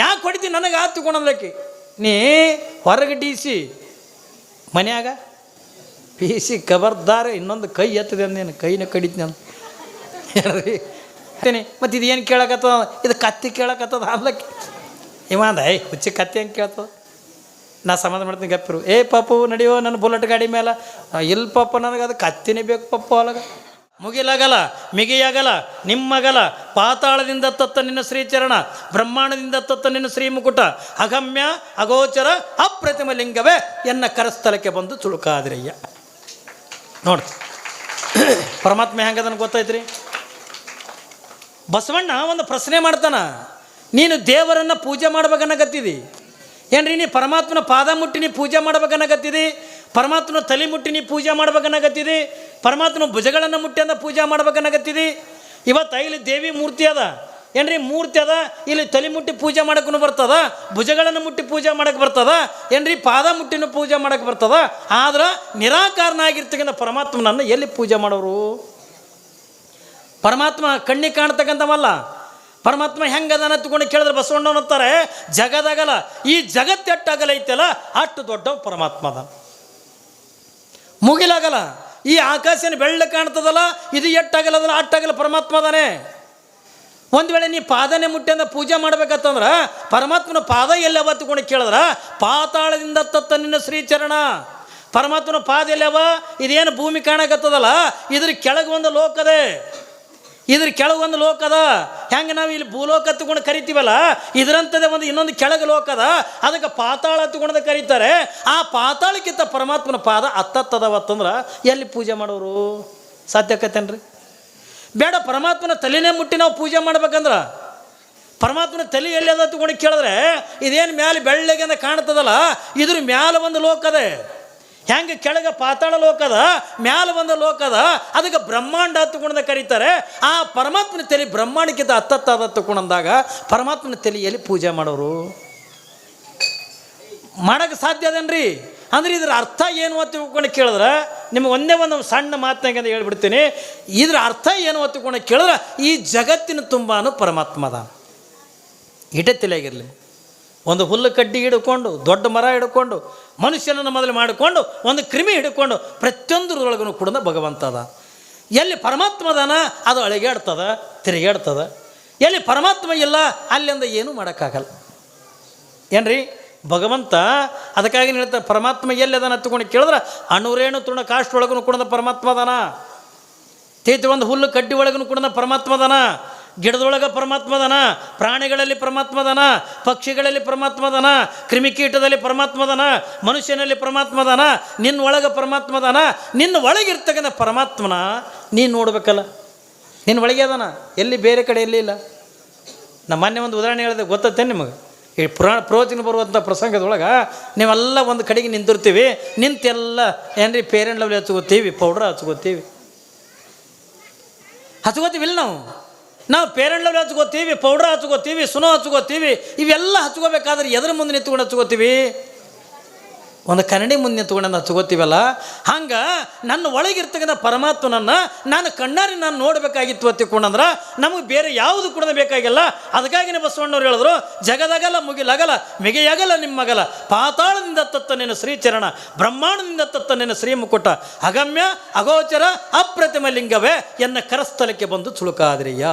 ಯಾಕೆ ಹೊಡಿತಿ ನನಗೆ ಆತು ಕೊಣದ್ಲಕ್ಕಿ ನೀ ಹೊರಗೆ ಡಿ ಸಿ, ಮನ್ಯಾಗ? ಪಿ ಸಿ ಕಬರ್ದಾರ ಇನ್ನೊಂದು ಕೈ ಎತ್ತದೆ ಅಂದೇನು ಕೈನ ಕಡಿತೀನಿ ಅಂತ ಹೇಳ್ರಿ. ಮತ್ತು ಇದು ಏನು ಕೇಳಕತ್ತದ? ಇದು ಕತ್ತಿ ಕೇಳಕತ್ತದ ಅಲ್ಲಕ್ಕೆ ಇವ ಅಂದ, ಏಯ್, ಹುಚ್ಚಿ ಕತ್ತಿ ಹೆಂಗೆ ಕೇಳ್ತದ ನಾ ಸಮಾಧಾನ ಮಾಡ್ತೀನಿ ಗಪ್ಪಿರು. ಏ ಪಾಪು, ನಡೆಯೋ ನನ್ನ ಬುಲೆಟ್ ಗಾಡಿ ಮೇಲೆ ಇಲ್ಲಿ ಪಾಪ, ನನಗೆ ಅದು ಕತ್ತಿನೇ ಬೇಕು ಪಾಪು ಒಳಗೆ ಮುಗಿಲಾಗಲ್ಲ ಮಿಗಿಯಗಲ, ನಿಮ್ಮಗಲ, ಪಾತಾಳದಿಂದ ತತ್ತ ನಿನ್ನ ಶ್ರೀಚರಣ, ಬ್ರಹ್ಮಾಂಡದಿಂದ ತತ್ತ ನಿನ್ನ ಶ್ರೀ ಮುಕುಟ ಅಗಮ್ಯ, ಅಗೋಚರ, ಅಪ್ರತಿಮ ಲಿಂಗವೇ ಎನ್ನ ಕರಸ್ಥಳಕ್ಕೆ ಬಂದು ಚುಳುಕಾದ್ರಯ್ಯ ನೋಡಿ, ಪರಮಾತ್ಮ ಹೆಂಗದನ್ ಗೊತ್ತಾಯ್ತ್ರಿ? ಬಸವಣ್ಣ ಒಂದು ಪ್ರಶ್ನೆ ಮಾಡ್ತಾನ, ನೀನು ದೇವರನ್ನ ಪೂಜೆ ಮಾಡ್ಬೇಕನ್ನಕತ್ತಿದಿ. ಏನ್ರಿ ನೀ ಪರಮಾತ್ಮನ ಪಾದ ಮುಟ್ಟಿ ನೀ ಪೂಜೆ ಮಾಡ್ಬೇಕನ್ನಕತ್ತಿದಿ? ಪರಮಾತ್ಮನ ತಲೆ ಮುಟ್ಟಿ ಪೂಜೆ ಮಾಡ್ಬೇಕನ್ನಾಗತ್ತಿದೆ? ಪರಮಾತ್ಮನ ಭುಜಗಳನ್ನು ಮುಟ್ಟಿ ಅಂದ ಪೂಜೆ ಮಾಡ್ಬೇಕನ್ನಾಗತ್ತಿದೆ? ಇವತ್ತು ಇಲ್ಲಿ ದೇವಿ ಮೂರ್ತಿ ಅದ. ಏನ್ರಿ ಮೂರ್ತಿ ಅದ? ಇಲ್ಲಿ ತಲೆ ಮುಟ್ಟಿ ಪೂಜೆ ಮಾಡಕ್ಕೂ ಬರ್ತದ? ಭುಜಗಳನ್ನು ಮುಟ್ಟಿ ಪೂಜೆ ಮಾಡಕ್ಕೆ ಬರ್ತದ? ಏನ್ರಿ ಪಾದ ಮುಟ್ಟಿನ ಪೂಜೆ ಮಾಡಕ್ಕೆ ಬರ್ತದ? ಆದ್ರೆ ನಿರಾಕಾರನಾಗಿರ್ತಕ್ಕಂಥ ಪರಮಾತ್ಮನನ್ನು ಎಲ್ಲಿ ಪೂಜೆ ಮಾಡೋರು? ಪರಮಾತ್ಮ ಕಣ್ಣಿಗೆ ಕಾಣ್ತಕ್ಕಂಥವಲ್ಲ. ಪರಮಾತ್ಮ ಹೆಂಗದನ ತಗೊಂಡು ಕೇಳಿದ್ರೆ ಬಸವಣ್ಣವನ್ನ ಅಂತಾರೆ ಜಗದಗಲ. ಈ ಜಗತ್ತೆಟ್ಟಾಗಲ್ಲ ಐತಲ್ಲ, ಅಷ್ಟು ದೊಡ್ಡ ಪರಮಾತ್ಮ ಅದ ಮುಗಿಲಾಗಲ್ಲ. ಈ ಆಕಾಶನ ಬೆಳ್ಳ ಕಾಣ್ತದಲ್ಲ, ಇದು ಎಟ್ಟಾಗಲ್ಲದಲ್ಲ ಅಟ್ಟಾಗಲ್ಲ, ಪರಮಾತ್ಮ ಅದಾನೆ. ಒಂದು ವೇಳೆ ನೀ ಪಾದನೆ ಮುಟ್ಟಿ ಅಂದ ಪೂಜೆ ಮಾಡ್ಬೇಕಂತಂದ್ರೆ, ಪರಮಾತ್ಮನ ಪಾದ ಎಲ್ಲ ಬತ್ತುಕೊಂಡು ಕೇಳಿದ್ರ? ಪಾತಾಳದಿಂದ ತತ್ತ ನಿನ್ನ ಶ್ರೀಚರಣ. ಪರಮಾತ್ಮನ ಪಾದ ಎಲ್ಲವ ಇದೇನು ಭೂಮಿ ಕಾಣಕತ್ತದಲ್ಲ, ಇದ್ರ ಕೆಳಗೆ ಒಂದು ಲೋಕದೆ ಇದ್ರ ಕೆಳಗೊಂದು ಲೋಕದ ಹೆಂಗೆ ನಾವು ಇಲ್ಲಿ ಭೂಲೋಕ ತಗೊಂಡು ಕರಿತೀವಲ್ಲ? ಇದರಂಥದ್ದೇ ಒಂದು ಇನ್ನೊಂದು ಕೆಳಗೆ ಲೋಕ ಅದ. ಅದಕ್ಕೆ ಪಾತಾಳ ತಗೊಂಡು ಕರೀತಾರೆ. ಆ ಪಾತಾಳಕ್ಕಿಂತ ಪರಮಾತ್ಮನ ಪಾದ ಅತ್ತತ್ತದವತ್ತಂದ್ರೆ ಎಲ್ಲಿ ಪೂಜೆ ಮಾಡೋರು? ಸಾಧ್ಯಕತ್ತೇನ್ರಿ ಬೇಡ, ಪರಮಾತ್ಮನ ತಲೆನೇ ಮುಟ್ಟಿ ನಾವು ಪೂಜೆ ಮಾಡ್ಬೇಕಂದ್ರೆ. ಪರಮಾತ್ಮನ ತಲೆ ಎಲ್ಲಿ ಅದ ತಗೊಂಡು ಕೇಳಿದ್ರೆ, ಇದೇನು ಮ್ಯಾಲೆ ಬೆಳ್ಳಗೆ ಅಂತ ಕಾಣ್ತದಲ್ಲ, ಇದ್ರ ಮ್ಯಾಲೆ ಒಂದು ಲೋಕದೆ ಹೆಂಗೆ ಕೆಳಗೆ ಪಾತಾಳ ಲೋಕದ ಮ್ಯಾಲ ಬಂದ ಲೋಕದ ಅದಕ್ಕೆ ಬ್ರಹ್ಮಾಂಡ ತಗೊಂಡ ಕರೀತಾರೆ. ಆ ಪರಮಾತ್ಮನ ತಲೆ ಬ್ರಹ್ಮಾಂಡಕ್ಕಿಂತ ಹತ್ತತ್ತಾದ ತಗೊಂಡಂದಾಗ ಪರಮಾತ್ಮನ ತಲೆಯಲ್ಲಿ ಪೂಜೆ ಮಾಡೋರು? ಮಾಡೋಕ್ಕೆ ಸಾಧ್ಯ ಅದೇನ್ರಿ? ಅಂದ್ರೆ ಇದ್ರ ಅರ್ಥ ಏನು ಅಂತ ತಿಳ್ಕೊಂಡು ಕೇಳಿದ್ರೆ, ನಿಮಗೆ ಒಂದೇ ಒಂದು ಸಣ್ಣ ಮಾತನಾಗ ಅಂತ ಹೇಳ್ಬಿಡ್ತೀನಿ. ಇದ್ರ ಅರ್ಥ ಏನು ಅಂತ ತಿಳ್ಕೊಂಡು ಕೇಳಿದ್ರೆ, ಈ ಜಗತ್ತಿನ ತುಂಬಾನು ಪರಮಾತ್ಮದ ಇಟೇ ತಲೆಯಾಗಿರಲಿ ಒಂದು ಹುಲ್ಲು ಕಡ್ಡಿ ಹಿಡ್ಕೊಂಡು, ದೊಡ್ಡ ಮರ ಹಿಡ್ಕೊಂಡು, ಮನುಷ್ಯನನ್ನು ಮೊದಲು ಮಾಡಿಕೊಂಡು, ಒಂದು ಕ್ರಿಮಿ ಹಿಡ್ಕೊಂಡು ಪ್ರತಿಯೊಂದರೊಳಗೂ ಕೂಡ ಭಗವಂತ ಅದ. ಎಲ್ಲಿ ಪರಮಾತ್ಮ ಅದಾನ, ಅದು ಅಳಿಗಾಡ್ತದ ತಿರುಗಾಡ್ತದ ಎಲ್ಲಿ ಪರಮಾತ್ಮ ಇಲ್ಲ, ಅಲ್ಲಿಂದ ಏನೂ ಮಾಡೋಕ್ಕಾಗಲ್ಲ. ಏನ್ರಿ? ಭಗವಂತ ಅದಕ್ಕಾಗಿ ಹೇಳ್ತಾರೆ ಪರಮಾತ್ಮ ಎಲ್ಲಿ ಅದನ್ನು ಹತ್ತುಕೊಂಡು ಕೇಳಿದ್ರೆ ಅಣುರೇಣು ತುಣ ಕಾಸ್ಟ್ ಒಳಗೂ ಕೂಡ ಪರಮಾತ್ಮ ಅದಾನ. ಒಂದು ಹುಲ್ಲು ಕಡ್ಡಿ ಒಳಗೂ ಕೂಡ ಪರಮಾತ್ಮ ಅದಾನ. ಗಿಡದೊಳಗೆ ಪರಮಾತ್ಮದನ, ಪ್ರಾಣಿಗಳಲ್ಲಿ ಪರಮಾತ್ಮದನ, ಪಕ್ಷಿಗಳಲ್ಲಿ ಪರಮಾತ್ಮದನ, ಕ್ರಿಮಿಕೀಟದಲ್ಲಿ ಪರಮಾತ್ಮದನ, ಮನುಷ್ಯನಲ್ಲಿ ಪರಮಾತ್ಮದನ ಅದಾನ ನಿನ್ನ ಒಳಗೆ ಪರಮಾತ್ಮ ಅದಾನ ನಿನ್ನ ಒಳಗಿರ್ತಕ್ಕಂಥ ಪರಮಾತ್ಮನ ನೀನು ನೋಡ್ಬೇಕಲ್ಲ. ನಿನ್ನ ಒಳಗೆ ಅದನ? ಎಲ್ಲಿ? ಬೇರೆ ಕಡೆ ಎಲ್ಲಿ ಇಲ್ಲ? ನಮ್ಮ ಮೊನ್ನೆ ಒಂದು ಉದಾಹರಣೆ ಹೇಳಿದೆ ಗೊತ್ತತ್ತೆ ನಿಮಗೆ? ಈ ಪುರಾಣ ಪ್ರವಚನ ಬರುವಂಥ ಪ್ರಸಂಗದೊಳಗೆ ನೀವೆಲ್ಲ ಒಂದು ಕಡೆಗೆ ನಿಂತಿರ್ತೀವಿ, ನಿಂತೆಲ್ಲ, ಏನ್ರಿ ಪೇರೆಂಟ್ ಲವ್ಲಿ ಹಚ್ಕೋತೀವಿ ಪೌಡ್ರ್ ಹಚ್ಕೋತೀವಿ. ಇಲ್ಲ ನಾವು. ನಾವು ಪೇರೆಂಟ್ ಲೆವೆಲ್ ಹಚ್ಕೋತೀವಿ ಪೌಡ್ರ್ ಹಚ್ಕೋತೀವಿ ಸುನೋ ಹಚ್ಕೋತೀವಿ ಇವೆಲ್ಲ ಹಚ್ಕೋಬೇಕಾದ್ರೆ ಎದ್ರ ಮುಂದೆ ನಿಂತ್ಕೊಂಡು ಹಚ್ಕೋತೀವಿ? ಒಂದು ಕನ್ನಡಿ ಮುಂದೆ ನಿಂತ್ಕೊಂಡು ತಗೋತೀವಲ್ಲ, ಹಂಗೆ ನನ್ನ ಒಳಗಿರ್ತಕ್ಕಂಥ ಪರಮಾತ್ಮನನ್ನು ನಾನು ಕಣ್ಣಾರಿ ನಾನು ನೋಡಬೇಕಾಗಿತ್ತು ತಿಳ್ಕೊಂಡಂದ್ರೆ ನಮಗೆ ಬೇರೆ ಯಾವುದು ಕೂಡ ಬೇಕಾಗಿಲ್ಲ. ಅದಕ್ಕಾಗಿನೇ ಬಸವಣ್ಣವ್ರು ಹೇಳಿದ್ರು, ಜಗದಗಲ ಮುಗಿಲಗಲ, ಮಿಗೆಯಗಲ ನಿಮ್ಮಗಲ, ಪಾತಾಳದಿಂದ ತತ್ತ ನಿನ್ನ ಶ್ರೀಚರಣ, ಬ್ರಹ್ಮಾಂಡದಿಂದ ತತ್ತ ನಿನ್ನ ಶ್ರೀಮುಕುಟ, ಅಗಮ್ಯ, ಅಗೋಚರ, ಅಪ್ರತಿಮ ಲಿಂಗವೇ ಎನ್ನ ಕರಸ್ಥಲಕ್ಕೆ ಬಂದು ಚುಳುಕಾದ್ರಿಯ?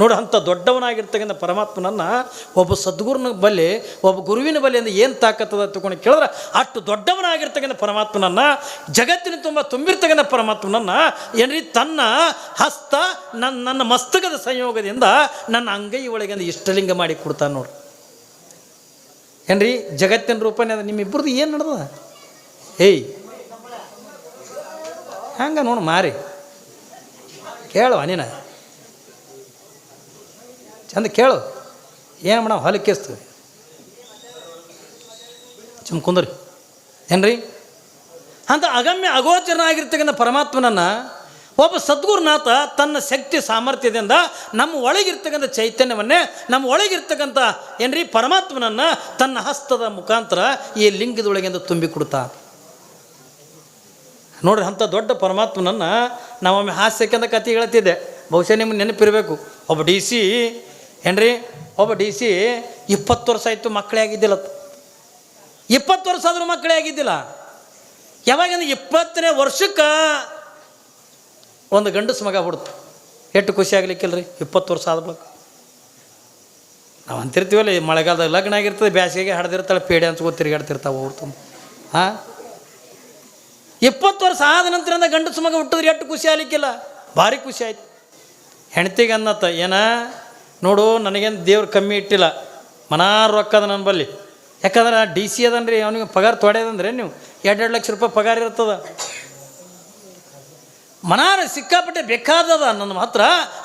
ನೋಡು, ಅಂಥ ದೊಡ್ಡವನಾಗಿರ್ತಕ್ಕಂಥ ಪರಮಾತ್ಮನನ್ನು ಒಬ್ಬ ಸದ್ಗುರುನ ಬಲಿ ಒಬ್ಬ ಗುರುವಿನ ಬಲ್ಲಿಯಿಂದ ಏನು ತಾಕತ್ತದ ತಗೊಂಡು ಕೇಳಿದ್ರೆ, ಅಷ್ಟು ದೊಡ್ಡವನಾಗಿರ್ತಕ್ಕಂಥ ಪರಮಾತ್ಮನನ್ನು, ಜಗತ್ತಿನ ತುಂಬ ತುಂಬಿರ್ತಕ್ಕಂಥ ಪರಮಾತ್ಮನನ್ನು, ಏನ್ರಿ, ತನ್ನ ಹಸ್ತ ನನ್ನ ನನ್ನ ಮಸ್ತಕದ ಸಂಯೋಗದಿಂದ ನನ್ನ ಅಂಗೈ ಒಳಗೆ ಒಂದು ಇಷ್ಟಲಿಂಗ ಮಾಡಿ ಕೊಡ್ತಾನೆ ನೋಡ್ರಿ ಏನ್ರಿ, ಜಗತ್ತಿನ ರೂಪನೇ ಅದ ನಿಮ್ಮಿಬ್ಬರದು ಏನು ನಡೆದ ಏಯ್, ಹಂಗ ನೋಡು ಮಾರಿ. ಕೇಳುವ ನೀನು. ಚಂದ ಕೇಳು. ಏನು ಮೇಡಮ್ ಹೊಲಕ್ಕೆಸ್ತು ಚುಮ್ ಕುಂದ್ರಿ. ಏನ್ರಿ? ಅಂತ ಅಗಮ್ಯ ಅಗೋಚರನಾಗಿರ್ತಕ್ಕಂಥ ಪರಮಾತ್ಮನನ್ನು ಒಬ್ಬ ಸದ್ಗುರುನಾಥ ತನ್ನ ಶಕ್ತಿ ಸಾಮರ್ಥ್ಯದಿಂದ ನಮ್ಮ ಒಳಗಿರ್ತಕ್ಕಂಥ ಚೈತನ್ಯವನ್ನೇ, ನಮ್ಮ ಒಳಗಿರ್ತಕ್ಕಂಥ ಏನ್ರಿ ಪರಮಾತ್ಮನನ್ನು ತನ್ನ ಹಸ್ತದ ಮುಖಾಂತರ ಈ ಲಿಂಗದೊಳಗಿಂದ ತುಂಬಿ ಕೊಡ್ತಾ ನೋಡ್ರಿ, ಅಂಥ ದೊಡ್ಡ ಪರಮಾತ್ಮನನ್ನು ನಾವೊಮ್ಮೆ ಹಾಸ್ಯಕ್ಕೆಂದ ಕಥೆ ಹೇಳ್ತಿದ್ದೆ. ಬಹುಶಃ ನಿಮ್ಗೆ ನೆನಪಿರಬೇಕು. ಒಬ್ಬ ಡಿ ಸಿ ಏನ್ರಿ? ಒಬ್ಬ ಡಿ ಸಿ ಇಪ್ಪತ್ತು ವರ್ಷ ಆಯಿತು ಮಕ್ಕಳೇ ಆಗಿದ್ದಿಲ್ಲ. ಇಪ್ಪತ್ತು ವರ್ಷ ಆದರೂ ಮಕ್ಕಳೇ ಆಗಿದ್ದಿಲ್ಲ. ಯಾವಾಗಂದ್ರೆ ಇಪ್ಪತ್ತನೇ ವರ್ಷಕ್ಕೆ ಒಂದು ಗಂಡಸು ಮಗ ಬಿಡ್ತು ಎಷ್ಟು ಖುಷಿ ಆಗ್ಲಿಕ್ಕಿಲ್ರಿ? ಇಪ್ಪತ್ತು ವರ್ಷ ಆದ ನಾವು ಅಂತಿರ್ತೀವಲ್ಲ ಮಳೆಗಾಲದಾಗ ಲಗ್ನ ಆಗಿರ್ತದೆ, ಬ್ಯಾಸಿಗೆಗೆ ಹಡ್ದಿರ್ತಾಳೆ, ಪೇಡೆ ಅಂತ ತಿರುಗಾಡ್ತಿರ್ತಾವೆ ಅವ್ರು ತುಂಬ ಹಾಂ? ಇಪ್ಪತ್ತು ವರ್ಷ ಆದ ನಂತರದಿಂದ ಗಂಡಸು ಮಗ ಹುಟ್ಟಿದ್ರೆ ಎಷ್ಟು ಖುಷಿ ಆಗ್ಲಿಕ್ಕಿಲ್ಲ? ಭಾರಿ ಖುಷಿ ಆಯ್ತು. ಹೆಣ್ತಿಗೆ ಅನ್ನತ್ತ, ಏನ? ನೋಡು, ನನಗೇನು ದೇವ್ರು ಕಮ್ಮಿ ಇಟ್ಟಿಲ್ಲ. ಮನಾರು ರೊಕ್ಕ ಅದ ನನ್ನ ಬಲ್ಲಿ. ಯಾಕಂದ್ರೆ ಡಿ ಸಿ ಅದನ್ರಿ, ಅವನಿಗೆ ಪಗಾರ ತೊಡೆದಂದ್ರೆ ನೀವು ಎರಡು ಎರಡು ಲಕ್ಷ ರೂಪಾಯಿ ಪಗಾರ ಇರ್ತದ ಮನಾರ ಸಿಕ್ಕಾಪಟ್ಟೆ ಬೇಕಾದದ ನನ್ನ ಹತ್ರ,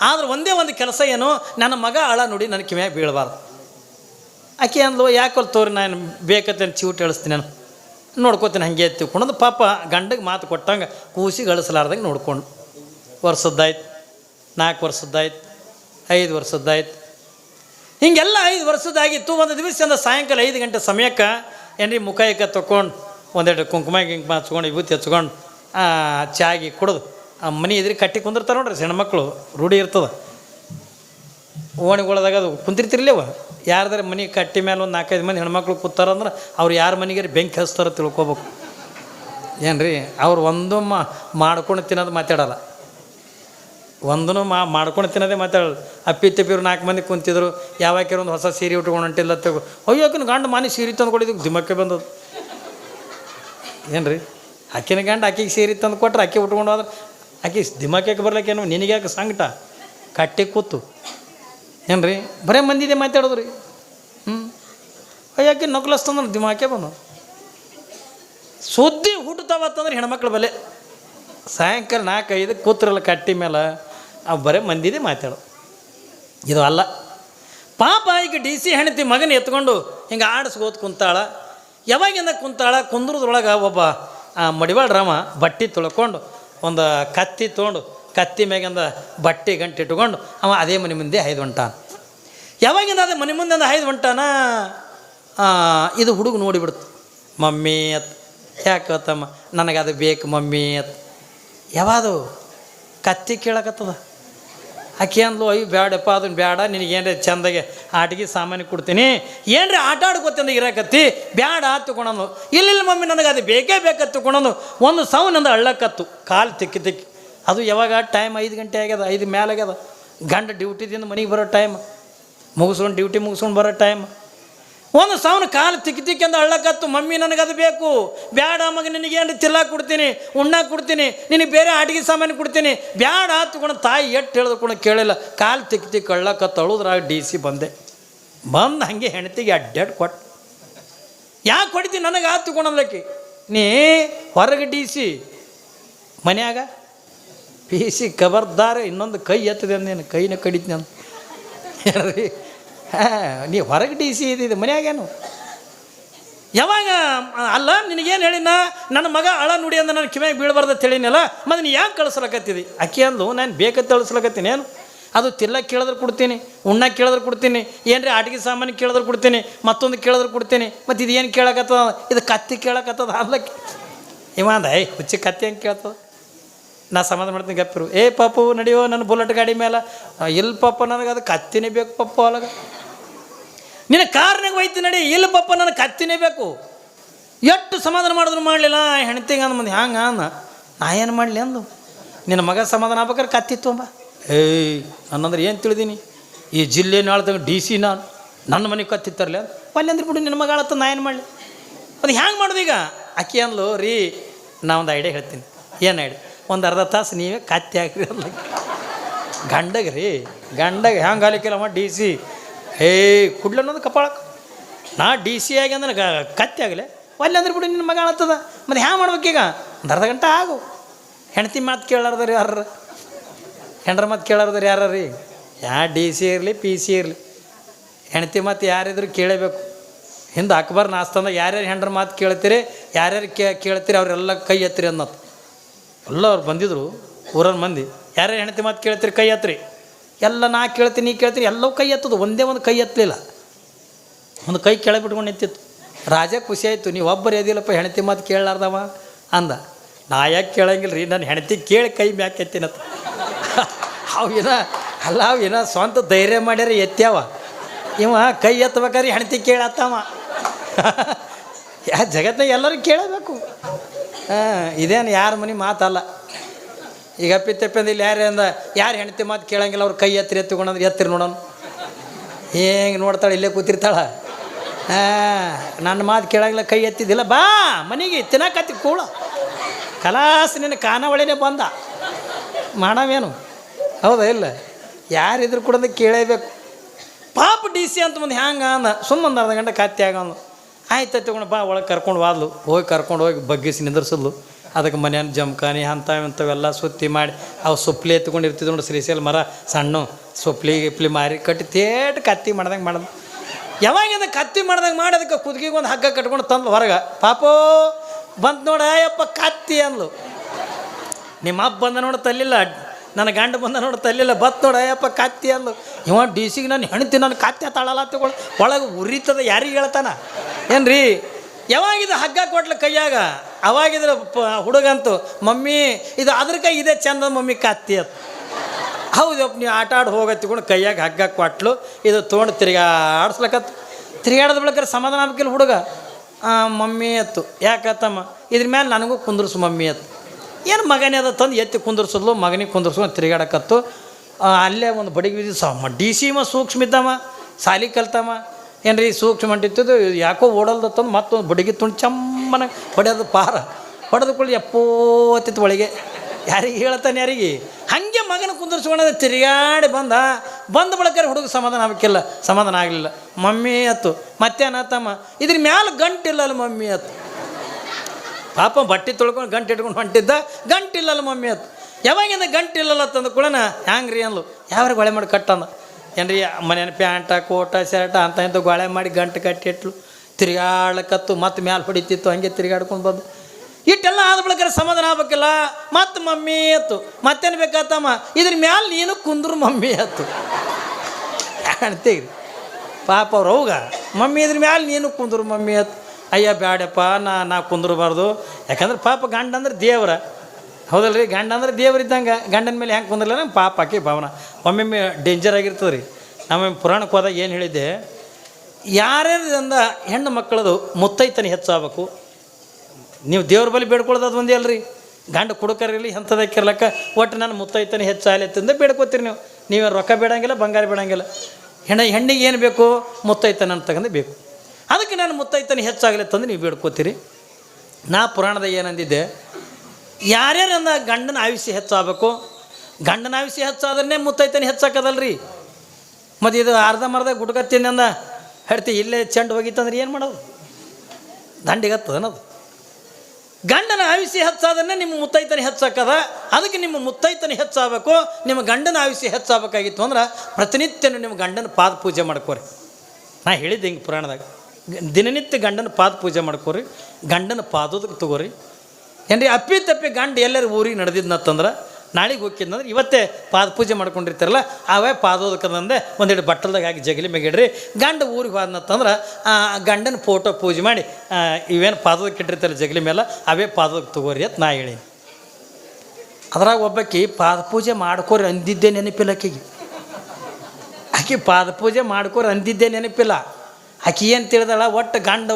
ಆದ್ರೆ ಒಂದೇ ಒಂದು ಕೆಲಸ ಏನು, ನನ್ನ ಮಗ ಆಳ ನೋಡಿ ನನ್ನ ಕಿವ್ಯಾಗ ಬೀಳಬಾರ್ದು. ಆಕೆ ಅಂದ್ಲು ಯಾಕಲ್ ತೋರಿ ನಾನು ಬೇಕಂತ ಚೂಟ ಹೇಳಿಸ್ತೀನಿ ನಾನು. ನೋಡ್ಕೋತೀನಿ, ಹಂಗೆ ತಿಳ್ಕೊಂಡು ಪಾಪ ಗಂಡಗೆ ಮಾತು ಕೊಟ್ಟಂಗೆ ಕೂಸಿ ಗಳಿಸಲಾರ್ದಂಗೆ ನೋಡ್ಕೊಂಡು. ವರ್ಷದ್ದಾಯ್ತು ನಾಲ್ಕು ವರ್ಷದ್ದಾಯ್ತು. ಐದು ವರ್ಷದ್ದಾಯ್ತು. ಹಿಂಗೆಲ್ಲ ಐದು ವರ್ಷದ್ದಾಗಿತ್ತು, ಒಂದು ದಿವಸದಿಂದ ಸಾಯಂಕಾಲ ಐದು ಗಂಟೆ ಸಮಯಕ್ಕೆ ಏನ್ರಿ ಮುಖ ಇಕ್ಕ ತೊಗೊಂಡು ಒಂದೆರಡು ಕುಂಕುಮ ಗಿಂಕುಮ ಹಚ್ಕೊಂಡು, ವಿಭೂತಿ ಹಚ್ಕೊಂಡು ಚಾಗಿ ಕುಡಿದು, ಆ ಮನೆ ಎದುರು ಕಟ್ಟಿ ಕುಂದಿರ್ತಾರೆ ನೋಡ್ರಿ ಹೆಣ್ಮಕ್ಳು ರೂಢಿ ಇರ್ತದೆ. ಓಣಿಗೊಳದಾಗ ಅದು ಕುಂತಿರ್ತಿರ್ಲಿವ. ಯಾರ್ದಾರ ಮನೆ ಕಟ್ಟಿ ಮೇಲೆ ಒಂದು ನಾಲ್ಕೈದು ಮಂದಿ ಹೆಣ್ಮಕ್ಳು ಕೂತಾರಂದ್ರೆ ಅವ್ರು ಯಾರ ಮನೆಗೆ ಬೆಂಕಿ ಹಚ್ತಾರ ತಿಳ್ಕೊಬೇಕು. ಏನು ರೀ ಅವ್ರು ಒಂದು ಮಾಡ್ಕೊಂಡು ತಿನ್ನೋದು ಮಾತಾಡಲ್ಲ. ಒಂದೂ ಮಾ ಮಾಡ್ಕೊಂಡು ತಿನ್ನೋದೇ ಮಾತಾಡಲ್ಲ ಅಪ್ಪಿ ತಪ್ಪಿರು ನಾಲ್ಕು ಮಂದಿ ಕುಂತಿದ್ರು ಯಾವಾಕ್ಯಾರ ಒಂದು ಹೊಸ ಸೀರೆ ಉಟ್ಕೊಂಡು ಹೊಂಟಿಲ್ಲ ತಗೋ ಅಯ್ಯೋಕಿನ ಗಂಡು ಮನೆ ಸೀರೆ ತಂದು ಕೊಡಿದ್ದು ದಿಮಕ್ಕೆ ಬಂದದ್ದು. ಏನು ರೀ ಆಕಿನ ಗಂಡ ಅಕ್ಕಿಗೆ ಸೀರೆ ತಂದು ಕೊಟ್ರೆ ಆಕೆ ಉಟ್ಕೊಂಡು ಹೋದ್ರೆ ಆಕೆ ಏನು? ನಿನಗೆ ಯಾಕೆ ಸಂಕಟ? ಕಟ್ಟಿ ಕೂತು. ಏನು ರೀ ಬರೇ ಮಂದಿದೆ ಮಾತಾಡೋದು ರೀ ಹ್ಞೂ ಅಯ್ಯಾಕೆ ನಕ್ಲಸ್ತಂದ್ರೆ ದಿಮಾಕೆ ಬಂದು ಸುದ್ದಿ ಹುಟ್ಟುತ್ತಾವತ್ತಂದ್ರೆ ಹೆಣ್ಮಕ್ಳು ಬಲೆ. ಸಾಯಂಕಾಲ ನಾಲ್ಕು ಐದು ಕೂತ್ರಲ್ಲ ಕಟ್ಟಿ ಮೇಲೆ. ಅವು ಬರೀ ಮಂದಿದೆ ಮಾತಾಡು. ಇದು ಅಲ್ಲ. ಪಾಪ ಈಗ ಡಿ ಸಿ ಹೆಣ್ತಿ ಮಗನ ಎತ್ಕೊಂಡು ಹಿಂಗೆ ಆಡಿಸ್ಕೋತ ಕುಂತಾಳ. ಯಾವಾಗಿಂದ ಕುಂತಾಳ? ಕುಂದ್ರದ್ರೊಳಗೆ ಒಬ್ಬ, ಆ, ಮಡಿವಾಳ ರಾಮ ಬಟ್ಟೆ ತೊಳ್ಕೊಂಡು, ಒಂದು ಕತ್ತಿ ತೊಗೊಂಡು, ಕತ್ತಿ ಮ್ಯಾಗಿಂದ ಬಟ್ಟೆ ಗಂಟೆ ಇಟ್ಕೊಂಡು ಅವ ಅದೇ ಮನೆ ಮುಂದೆ ಐದು ಹೊಂಟಾನ. ಯಾವಾಗಿಂದ ಅದೇ ಮನೆ ಮುಂದೆ ಒಂದು ಐದು ಹೊಂಟಾನ? ಇದು ಹುಡುಗ ನೋಡಿಬಿಡ್ತು. ಮಮ್ಮಿ ಅತ್, ಯಾಕೆ ತಮ್ಮ ನನಗೆ ಅದು ಬೇಕು ಮಮ್ಮಿ ಅತ್. ಯಾವಾದು? ಕತ್ತಿ ಕೇಳಕತ್ತದ. ಆಕೆ ಅಂದ್ಲು ಅಯ್ಯೋ ಬೇಡಪ್ಪ ಅದನ್ನ ಬೇಡ ನಿನಗೇನ್ರಿ ಚಂದಾಗೆ ಆಟಿಗೆ ಸಾಮಾನು ಕೊಡ್ತೀನಿ? ಏನ್ರಿ ಆಟ ಆಡ್ಕೋತಂದ ಇರಕತ್ತಿ? ಬ್ಯಾಡ ತಗೊಂಡು ಇಲ್ಲ ಮಮ್ಮಿ, ನನಗೆ ಅದು ಬೇಕೇ ಬೇಕತ್ತು ತಗೊಂಡು ಒಂದು ಸೌನಂದ ಅಳ್ಳಕತ್ತು. ಕಾಲು ತಿಕ್ಕಿ ತಿಕ್ಕಿ. ಅದು ಯಾವಾಗ ಟೈಮ್ ಐದು ಗಂಟೆ ಆಗ್ಯದ, ಐದು ಮೇಲೆ ಆಗ್ಯದ. ಗಂಡ ಡ್ಯೂಟಿದಿಂದ ಮನೆಗೆ ಬರೋ ಟೈಮ್ ಮುಗಿಸ್ಕೊಂಡು ಡ್ಯೂಟಿ ಮುಗಿಸ್ಕೊಂಡು ಬರೋ ಟೈಮ್ ಒಂದು ಸಾವಿನ ಕಾಲು ತಿಕ್ಕಿ ತಿಕ್ಕಿ ಅಂತ ಅಳ್ಳಕತ್ತು, ಮಮ್ಮಿ ಅದು ಬೇಕು. ಬ್ಯಾಡ ಮಗ ನಿನಗೆ ಏನು ತಿಲ್ಲಕ್ಕೆ ಕೊಡ್ತೀನಿ? ಉಣ್ಣಾ ಕೊಡ್ತೀನಿ. ನಿನಗೆ ಬೇರೆ ಅಡುಗೆ ಸಾಮಾನು ಕೊಡ್ತೀನಿ. ಬ್ಯಾಡ ತಗೊಂಡು ತಾಯಿ ಎಟ್ಟು ಹೇಳಿದ್ರು ಕೇಳಿಲ್ಲ. ಕಾಲು ತಿಕ್ಕಿ ತಿಕ್ಕಿ ಅಳ್ಳಕತ್ತು ಅಳುದ್ರಾಗ ಡಿ ಸಿ ಬಂದೆ. ಬಂದು ಹಾಗೆ ಹೆಣ್ತಿಗೆ ಅಡ್ಡಾಡ್ ಕೊಟ್ಟು. ಯಾಕೆ ಕೊಡ್ತೀನಿ ನನಗೆ ಆತು ತಗೊಂಡಲ್ಲಕ್ಕಿ ನೀ ಹೊರಗೆ ಡಿ ಸಿ, ಮನ್ಯಾಗ ಪಿ ಸಿ ಕಬರ್ದಾರ ಇನ್ನೊಂದು ಕೈ ಎತ್ತದೆ ಅಂದೇನು ಕೈನ ಕಡಿತೀನಿ ಅಂತ ಹೇಳ್ರಿ ಹಾಂ ನೀ ಹೊರಗೆ ಡಿ ಸಿ ಇದ್ದಿದ್ದು ಮನೆಯಾಗೇನು ಯಾವಾಗ ಅಲ್ಲ ನಿನಗೇನು ಹೇಳಿನ ನನ್ನ ಮಗ ಅಳ ನುಡಿ ಅಂದ ನಾನು ಕಿವಿಯಾಗಿ ಬೀಳಬಾರ್ದು ಅಂತ ಹೇಳಿನಲ್ಲ ಮತ್ತು ನೀ ಯಾಕೆ ಕಳಿಸ್ಲಕತ್ತಿದಿ? ಅಕ್ಕಿ ಅಂದು ನಾನು ಬೇಕಂತ ಕಳಿಸ್ಲಕತ್ತೀನಿ ಏನು? ಅದು ತಿಲ್ಲಕ್ಕೆ ಕೇಳಿದ್ರೆ ಕೊಡ್ತೀನಿ ಉಣ್ಣಕ್ಕೆ ಕೇಳಿದ್ರೆ ಕೊಡ್ತೀನಿ ಏನ್ರಿ ಆಟಿಗೆ ಸಾಮಾನು ಕೇಳಿದ್ರೆ ಕೊಡ್ತೀನಿ ಮತ್ತೊಂದು ಕೇಳಿದ್ರೆ ಕೊಡ್ತೀನಿ ಮತ್ತು ಇದು ಏನು ಕೇಳಕತ್ತದ? ಇದು ಕತ್ತಿ ಕೇಳಕತ್ತದ? ಅಲ್ಲಕ್ಕೆ ಇವಾಂದ ಐ ಏಯ್ ಹುಚ್ಚಿ ಕತ್ತಿ ಹೆಂಗೆ ಕೇಳ್ತದ? ನಾ ಸಮಾಧಾನ ಮಾಡ್ತೀನಿ, ಗಪ್ಪಿರು. ಏ ಪಾಪು, ನಡೆಯೋ, ನನ್ನ ಬುಲೆಟ್ ಗಾಡಿ ಮೇಲೆ ಇಲ್ಲ ಪಾಪ, ನನಗೆ ಅದು ಕತ್ತಿನೇ ಬೇಕು ಪಪ್ಪ ಒಳಗೆ ನಿನ್ನ ಕಾರ್ನಾಗ ಒಯ್ತು ನಡಿ, ಇಲ್ಲ ಪಪ್ಪ ನನಗೆ ಕತ್ತಿನೇ ಬೇಕು. ಎಷ್ಟು ಸಮಾಧಾನ ಮಾಡಿದ್ರು ಮಾಡಲಿಲ್ಲ ಹೆಣ್ತಿಗೆ ಅಂದ ಮುಂದೆ ಹ್ಯಾಂಗ ಅಂದ. ನಾ ಏನು ಮಾಡಲಿ ಅಂದು? ನಿನ್ನ ಮಗ ಸಮಾಧಾನ ಆಗ್ಬೇಕಾದ್ರೆ ಕತ್ತಿತ್ತು ಅಂಬ ಏಯ್ ನನ್ನಂದ್ರೆ ಏನು ತಿಳಿದೀನಿ? ಈ ಜಿಲ್ಲೆ ನಾಳ್ದಾಗ ಡಿ ಸಿ ನಾನು. ನನ್ನ ಮನೆಗೆ ಕತ್ತಿತ್ತರ್ಲೆ ತರಲಿ ಅಲ್ಲಿ ಅಂದ್ರೆ ಬಿಡು, ನಿನ್ನ ಮಗ ಆಳತ್ತ, ನಾ ಏನು ಮಾಡಲಿ? ಅದು ಹ್ಯಾಂಗೆ ಮಾಡೋದು ಈಗ? ಅಕ್ಕಿ ಅಂದ್ಲು, ರೀ, ನಾ ಒಂದು ಐಡಿಯಾ ಹೇಳ್ತೀನಿ. ಏನು ಐಡಿಯಾ ಒಂದು ಅರ್ಧ ತಾಸು ನೀವೇ ಕತ್ತಿ ಹಾಕ್ರಿ ಅಲ್ಲ ಗಂಡಗೆ ರೀ, ಗಂಡಗೆ ಹ್ಯಾಂಗೆ ಹಾಲಿಕ್ಕಿಲ್ಲಮ್ಮ ಡಿ ಸಿ. ಹೇ, ಕುಡ್ಲ ಅನ್ನೋದು ಕಪಾಳಕ್ಕೆ. ನಾ ಡಿ ಸಿ ಆಗಿ ಅಂದ್ರೆ ಗ ಕತ್ತಿ ಆಗಲಿ. ಅಲ್ಲಿ ಅಂದ್ರೆ ಬಿಡು, ನಿನ್ನ ಮಗ ಆಳತ್ತದ ಮತ್ತು ಹ್ಯಾಂಗೆ ಮಾಡ್ಬೇಕೀಗ ಒಂದು ಅರ್ಧ ಗಂಟೆ ಆಗು. ಹೆಂಡತಿ ಮಾತು ಕೇಳಾರ್ದಾರ ಯಾರ ಹೆಂಡ್ರ ಮಾತು ಕೇಳಾರ್ದಾರ ಯಾರ ರೀ? ಯಾ, ಡಿ ಸಿ ಇರಲಿ, ಪಿ ಸಿ ಇರಲಿ. ಹೆಂಡತಿ ಮಾತು ಯಾರಿದ್ರು ಕೇಳಬೇಕು. ಹಿಂದೆ ಅಕ್ಬರ್ ನಾಸ್ತಂದಾಗ ಯಾರ್ಯಾರು ಹೆಂಡ್ರ ಮಾತು ಕೇಳ್ತೀರಿ, ಯಾರ್ಯಾರು ಕೇಳ್ತೀರಿ, ಅವರೆಲ್ಲ ಕೈ ಎತ್ತಿರಿ ಅನ್ನತ್ತು ಎಲ್ಲ ಅವ್ರು ಬಂದಿದ್ರು ಊರನ್ನ ಮಂದಿ ಯಾರ್ಯಾರು ಹೆಂಡತಿ ಮಾತು ಕೇಳ್ತೀರಿ, ಕೈ ಎತ್ತರಿ ಎಲ್ಲ ನಾ ಕೇಳ್ತೀನಿ, ನೀ ಕೇಳ್ತೀನಿ, ಎಲ್ಲವೂ ಕೈ ಎತ್ತದು, ಒಂದೇ ಒಂದು ಕೈ ಎತ್ತಲಿಲ್ಲ. ಒಂದು ಕೈ ಕೆಳಗೆ ಬಿಟ್ಕೊಂಡು ನಿಂತಿತ್ತು. ರಾಜ ಖುಷಿ ಆಯಿತು, ನೀವು ಒಬ್ಬರು ಎದಿಲ್ಲಪ್ಪ ಹೆಂಡತಿ ಮಾತು ಕೇಳಲಾರ್ದವ, ಅಂದ. ನಾ ಯಾಕೆ ಕೇಳಂಗಿಲ್ಲ ರೀ ನನ್ನ ಹೆಂಡತಿ ಕೇಳಿ ಕೈ ಮ್ಯಾಕೆ ಎತ್ತಿನತ್ತ. ಅವು ಏನ, ಅಲ್ಲ, ಅವು ಏನೋ ಸ್ವಂತ ಧೈರ್ಯ ಮಾಡ್ಯಾರ, ಎತ್ತ್ಯಾವ. ಇವ, ಕೈ ಎತ್ತಬೇಕಾದ್ರೆ ಹೆಣತಿ ಕೇಳತ್ತವ. ಯಾ ಜಗತ್ತಿನಾಗ ಎಲ್ಲರೂ ಕೇಳಬೇಕು. ಇದೇನು ಯಾರ ಮನೆ ಮಾತಲ್ಲ. ಈಗ ಅಪ್ಪಿ ಇಲ್ಲಿ ಯಾರೇ ಅಂದ, ಯಾರು ಹೆಣ್ತಿ ಮಾತು ಕೇಳಂಗಿಲ್ಲ, ಅವ್ರು ಕೈ ಎತ್ತಿ ಎತ್ತಿಕೊಂಡಂದ್ರೆ ಎತ್ತಿರಿ ನೋಡೋಣ ಹೆಂಗೆ ನೋಡ್ತಾಳೆ, ಇಲ್ಲೇ ಕೂತಿರ್ತಾಳ. ನನ್ನ ಮಾತು ಕೇಳಂಗಿಲ್ಲ, ಕೈ ಎತ್ತಿದ್ದಿಲ್ಲ, ಬಾ, ಮನೆಗೆ ತಿನ್ನಕತ್ತಿ, ಕೂಳ. ಕಲಾಸ್ ನಿನ್ನ ಖಾನಾವಳಿನೇ ಬಂದ. ಮಾಡವೇನು? ಹೌದಾ, ಇಲ್ಲ? ಯಾರಿದ್ರು ಕೂಡ ಕೇಳೇಬೇಕು. ಪಾಪ ಡಿ ಸಿ ಅಂತ ಮುಂದೆ ಹ್ಯಾಂಗ ಅಂದ. ಸುಮ್ಮನೆ ಅರ್ಧ ಗಂಟೆ ಕತ್ತಿ ಆಯ್ತು ತಗೊಂಡು ಬಾ, ಒಳಗೆ ಕರ್ಕೊಂಡು ಹೋದ್ಲು ಹೋಗಿ ಕರ್ಕೊಂಡು ಹೋಗಿ ಬಗ್ಗಿಸಿ ನಿಂದ್ರಸಿದ್ಲು. ಅದಕ್ಕೆ ಮನೆಯನ್ನು ಜಮಖಾನಿ ಅಂಥವು ಇಂಥವೆಲ್ಲ ಸುತ್ತಿ ಮಾಡಿ, ಅವು ಸೊಪ್ಲಿ ಎತ್ಕೊಂಡಿರ್ತಿದ್ವು ನೋಡಿ ಶ್ರೀಶೈಲ ಮರ, ಸಣ್ಣ ಸೊಪ್ಲಿ ಗಿಪ್ಲಿ ಮಾರಿ ಕಟ್ಟಿ ತೇಟ್ ಕತ್ತಿ ಮಾಡ್ದಂಗೆ ಮಾಡ್ದು ಯಾವಾಗಿಂದ ಕತ್ತಿ ಮಾಡ್ದಂಗೆ ಮಾಡಿ ಅದಕ್ಕೆ ಕುದುಗಿಗೆ ಒಂದು ಹಗ್ಗ ಕಟ್ಕೊಂಡು ತಂದು ಹೊರಗೆ. ಪಾಪೋ ಬಂತು ನೋಡ ಯಪ್ಪ ಕತ್ತಿ ಅಂದ್ಲು. ನಿಮ್ಮ ಅಪ್ಪ ಬಂದ ನೋಡಿ ತಲ್ಲಿಲ್ಲ, ನನ್ನ ಗಂಡ ಬಂದ ನೋಡಿ ತಲ್ಲಿಲ್ಲ ಬತ್ ನೋಡ ಅಯ್ಯಪ್ಪ ಕತ್ತಿ ಅಂದ್ಲು. ಇವ ಡಿ ಸಿಗೆ ನಾನು ಹೆಣ್ತಿ ನನ್ನ ಕತ್ತಿ ತಾಳಲ್ಲ ತಗೊಳ್ ಒಳಗೆ ಉರಿತದ ಯಾರಿಗೆ ಹೇಳ್ತಾನ? ಏನ್ರಿ? ಯಾವಾಗಿದು ಹಗ್ಗ ಕೊಟ್ಲ ಕೈಯಾಗ? ಅವಾಗಿದ್ರ ಪ ಹುಡುಗಂತು, ಮಮ್ಮಿ, ಇದು ಅದ್ರ ಕೈ ಇದೆ, ಚಂದ ಮಮ್ಮಿ ಕತ್ತಿ ಹೌದು ಹೌದಪ್ಪ ನೀವು ಆಟ ಆಡಿ ಹೋಗತ್ತಿಕೊಂಡು ಕೈಯಾಗ ಹಗ್ಗ ಕೊಟ್ಲು, ಇದು ತೊಗೊಂಡು ತಿರುಗಾಡ್ಸ್ಲಕತ್ತು ತಿರುಗಾಡದ ಬಳಿಕ ಸಮಾಧಾನ ಆಗ್ಬೇಕಿಲ್ಲ ಹುಡುಗ? ಮಮ್ಮಿ ಅತ್ತು. ಯಾಕತ್ತಮ್ಮ? ಇದ್ರ ಮೇಲೆ ನನಗೂ ಕುಂದ್ರಸು ಮಮ್ಮಿ ಅತ್ತು ಏನು ಮಗನೇ ಅದ ತಂದು ಎತ್ತಿ ಕುಂದ್ರಸದ್ಲು, ಮಗನಿಗೆ ಕುಂದ್ರಸ್ಕೊಂಡು ತಿರುಗಾಡಕತ್ತು. ಅಲ್ಲೇ ಒಂದು ಬಡಿಗೆ ಬಿದ್ದು ಸಮ ಡಿ ಸಿ ಮ ಸೂಕ್ಷ್ಮ ಇದ್ದಮ್ಮ, ಸಾಲಿ ಕಲ್ತಮ್ಮ. ಏನ್ರಿ, ಸೂಕ್ಷ್ಮ ಅಂಟಿದ್ದು ಯಾಕೋ ಓಡಲ್ದ ತಂದು ಮತ್ತೊಂದು ಬಡಿಗೆ ತುಂಡು ಚಮ್ಮನ ಹೊಡೆಯೋದು ಪಾರ. ಹೊಡೆದುಕೊಳ್ಳಿ ಎಪ್ಪೋ ಎಪ್ಪೋತಿತ್ತು ಒಳಗೆ. ಯಾರಿಗೆ ಹೇಳ್ತಾನೆ ಯಾರಿಗೆ? ಹಾಗೆ ಮಗನ ಕುಂದರ್ಸ್ಕೊಂಡ ತಿರುಗಾಡಿ ಬಂದ ಬಂದ ಬಳಕರೆ ಹುಡುಗ ಸಮಾಧಾನ ಆಗಬೇಕಿಲ್ಲ, ಸಮಾಧಾನ ಆಗಲಿಲ್ಲ. ಮಮ್ಮಿ ಅತ್ತು ಮತ್ತೇನತ್ತಮ್ಮ ಇದ್ರ ಮ್ಯಾಲ ಗಂಟಿಲ್ಲಲ್ಲ ಮಮ್ಮಿ ಅತ್ತು. ಪಾಪ ಬಟ್ಟೆ ತೊಳ್ಕೊಂಡು ಗಂಟು ಇಟ್ಕೊಂಡು ಹೊಂಟಿದ್ದ, ಗಂಟಿಲ್ಲಲ್ಲ ಮಮ್ಮಿ ಅತ್ತು. ಯಾವಾಗಿಂದ ಗಂಟಿಲ್ಲಲ್ಲ ತಂದು ಕೂಡ ಹ್ಯಾಂಗ್ರಿ ರೀ ಅನ್ಲು ಯಾರಿಗೆ ಗೊಳೆ ಮಾಡಿ ಕಟ್ಟಂದ? ಏನ್ರಿ ಮನೇನ ಪ್ಯಾಂಟ, ಕೋಟ, ಶರ್ಟ ಅಂತ ಇಂಥ ಗೊಳೆ ಮಾಡಿ ಗಂಟು ಕಟ್ಟಿಟ್ಲು. ತಿರುಗಾಡ್ಲಕತ್ತು, ಮತ್ತೆ ಮ್ಯಾಲೆ ಹೊಡಿತಿತ್ತು, ಹಂಗೆ ತಿರುಗಾಡ್ಕೊಂಡು ಬಂದು ಇಟ್ಟೆಲ್ಲ ಆದ ಬಳಿಕ ಸಮಾಧಾನ ಆಗ್ಬೇಕಿಲ್ಲ? ಮತ್ತೆ ಮಮ್ಮಿ ಅತ್ತು ಮತ್ತೇನು ಬೇಕಾತಮ್ಮ? ಇದ್ರ ಮ್ಯಾಲೆ ನೀನು ಕುಂದ್ರು ಮಮ್ಮಿ ಅತ್ತು ಅಂತೀರಿ ಪಾಪ ಅವ್ರು ಹೋಗ ಮಮ್ಮಿ ಇದ್ರ ಮ್ಯಾಲೆ ನೀನು ಕುಂದ್ರು ಮಮ್ಮಿ ಅತ್ತು ಅಯ್ಯ ಬ್ಯಾಡಪ್ಪ, ನಾ ನಾ ಕುಂದ್ರಬಾರ್ದು. ಯಾಕಂದ್ರೆ ಪಾಪ ಗಂಡ ಅಂದ್ರೆ ದೇವ್ರ. ಹೌದಲ್ರಿ? ಗಂಡ ಅಂದ್ರೆ ದೇವ್ರ ಇದ್ದಂಗೆ ಗಂಡನ ಮೇಲೆ ಹೆಂಗೆ ಕುಂದ್ರಲ್ಲ? ಪಾಪ ಆಕಿ ಭಾವನ. ಒಮ್ಮೊಮ್ಮೆ ಡೇಂಜರ್ ಆಗಿರ್ತದೆ ರೀ. ನಮ್ಮ ಪುರಾಣಕ್ಕೆ ಹೋದಾಗ ಏನು ಹೇಳಿದ್ದೆ? ಯಾರ್ಯಾರಿಂದ ಹೆಣ್ಣು ಮಕ್ಕಳದು ಮುತ್ತೈತನ ಹೆಚ್ಚಾಗಬೇಕು? ನೀವು ದೇವ್ರ ಬಳಿ ಬೇಡ್ಕೊಳ್ಳೋದು ಒಂದೇ ಅಲ್ರಿ. ಗಂಡ ಕುಡುಕರಿರಲಿ ಎಂಥದಕ್ಕಿರ್ಲಕ್ಕ ಒಟ್ಟು ನಾನು ಮುತ್ತೈತನ ಹೆಚ್ಚಾಗಲಿ ಅಂತಂದು ಬೇಡ್ಕೋತೀರಿ ನೀವು. ನೀವು ರೊಕ್ಕ ಬೇಡಂಗಿಲ್ಲ, ಬಂಗಾರ ಬೇಡಂಗಿಲ್ಲ. ಹೆಣ್ಣ ಹೆಣ್ಣಿಗೆ ಏನು ಬೇಕು? ಮುತ್ತೈತನ ಅಂತಕಂದು ಬೇಕು. ಅದಕ್ಕೆ ನಾನು ಮುತ್ತೈತನ ಹೆಚ್ಚಾಗಲಿ ಅಂತಂದು ನೀವು ಬೇಡ್ಕೋತೀರಿ. ನಾ ಪುರಾಣದಾಗ ಏನಂದಿದ್ದೆ? ಯಾರ್ಯಾರಿಂದ ಗಂಡನ ಆಯುಷ್ಯ ಹೆಚ್ಚಾಗಬೇಕು? ಗಂಡನ ಆಯುಷ್ಯ ಹೆಚ್ಚಾದ್ರೆ ಮುತ್ತೈತನ ಹೆಚ್ಚಾಕದಲ್ರಿ? ಮತ್ತು ಇದು ಅರ್ಧ ಮರ್ಧ ಗುಟ್ಕ ಅಂದ ಹೇಳ್ತಿ ಇಲ್ಲೇ ಚೆಂಡು ಹೋಗಿತ್ತಂದ್ರೆ ಏನು ಮಾಡೋದು? ದಂಡಿಗತ್ತದನದು ಗಂಡನ ಆಯುಷ್ಯ ಹೆಚ್ಚಾದ್ರೆ ನಿಮ್ಮ ಮುತ್ತೈತನ ಹೆಚ್ಚಾಕದ. ಅದಕ್ಕೆ ನಿಮ್ಮ ಮುತ್ತೈತನ ಹೆಚ್ಚಾಗಬೇಕು. ನಿಮ್ಮ ಗಂಡನ ಆಯುಷ್ಯ ಹೆಚ್ಚಾಗಬೇಕಾಗಿತ್ತು ಅಂದ್ರೆ ಪ್ರತಿನಿತ್ಯನೂ ನಿಮ್ಮ ಗಂಡನ ಪಾದ ಪೂಜೆ ಮಾಡ್ಕೋರಿ. ನಾ ಹೇಳಿದ್ದೆ ಹಿಂಗೆ ಪುರಾಣದಾಗ. ದಿನನಿತ್ಯ ಗಂಡನ ಪಾದ ಪೂಜೆ ಮಾಡ್ಕೋರಿ. ಗಂಡನ ಪಾದದಕ್ಕೆ ತಗೋರಿ. ಏನ್ರಿ ಅಪ್ಪಿ ತಪ್ಪಿ ಗಂಡ ಎಲ್ಲರೂ ಊರಿಗೆ ನಡೆದಿದ್ನತ್ತಂದ್ರೆ ನಾಳೆಗೆ ಹೋಗಿದ್ದಂದ್ರೆ ಇವತ್ತೇ ಪಾದ ಪೂಜೆ ಮಾಡ್ಕೊಂಡಿರ್ತಾರಲ್ಲ, ಅವೇ ಪಾದೋದಕ್ಕಂದೆ ಒಂದೆರಡು ಬಟ್ಟಲ್ದಾಗ ಹಾಕಿ ಜಗಲಿ ಮೆಗಿಡ್ರಿ ಗಂಡ ಊರಿಗೆ ಹೋದ್ನತ್ತಂದ್ರೆ, ಆ, ಗಂಡನ ಫೋಟೋ ಪೂಜೆ ಮಾಡಿ ಇವೇನು ಪಾದೋದಕ್ಕೆ ಇಟ್ಟಿರ್ತಾರೆ ಜಗಲಿ ಮೇಲೆ ಅವೇ ಪಾದೋದಕ್ಕೆ ತಗೋರಿ ಅಂತ ನಾ ಹೇಳಿ ಅದ್ರಾಗ ಒಬ್ಬಾಕಿ ಪಾದ ಪೂಜೆ ಮಾಡ್ಕೋರಿ ಅಂದಿದ್ದೆ ನೆನಪಿಲ್ಲ ಆಕೆಗೆ. ಆಕೆ ಪಾದ ಪೂಜೆ ಮಾಡ್ಕೋರಿ ಅಂದಿದ್ದೆ ನೆನಪಿಲ್ಲ. ಆಕೆ ಏನು ತಿಳಿದಳ, ಒಟ್ಟು ಗಂಡ,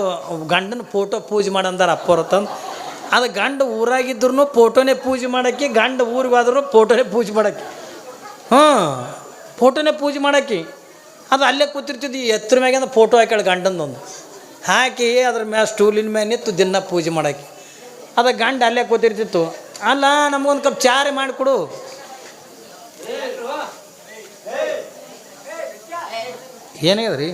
ಗಂಡನ ಫೋಟೋ ಪೂಜೆ ಮಾಡಂದಾರ ಅಪ್ಪವ್ರ ತಂದು ಅದು ಗಂಡ ಊರಾಗಿದ್ರೂ ಫೋಟೋನೇ ಪೂಜೆ ಮಾಡೋಕ್ಕೆ, ಗಂಡ ಊರಿಗೆ ಫೋಟೋನೇ ಪೂಜೆ ಮಾಡೋಕ್ಕೆ. ಹ್ಞೂ, ಫೋಟೋನೇ ಪೂಜೆ ಮಾಡೋಕ್ಕೆ. ಅದು ಅಲ್ಲೇ ಕೂತಿರ್ತಿದ್ದು ಎತ್ತರ ಮ್ಯಾಗಿಂದ ಫೋಟೋ ಹಾಕ್ಯಾಳ ಗಂಡಂದೊಂದು. ಹಾಕಿ ಅದ್ರ ಮ್ಯಾಲ ಸ್ಟೂಲಿನ ಮ್ಯಾಲೆ ನಿಂತು ದಿನ ಪೂಜೆ ಮಾಡೋಕ್ಕೆ. ಅದು ಗಂಡ ಅಲ್ಲೇ ಕೂತಿರ್ತಿತ್ತು. ಅಲ್ಲ, ನಮಗೊಂದು ಕಪ್ ಚಾರೆ ಮಾಡಿಕೊಡು. ಏನಾಗ್ಯದ ರೀ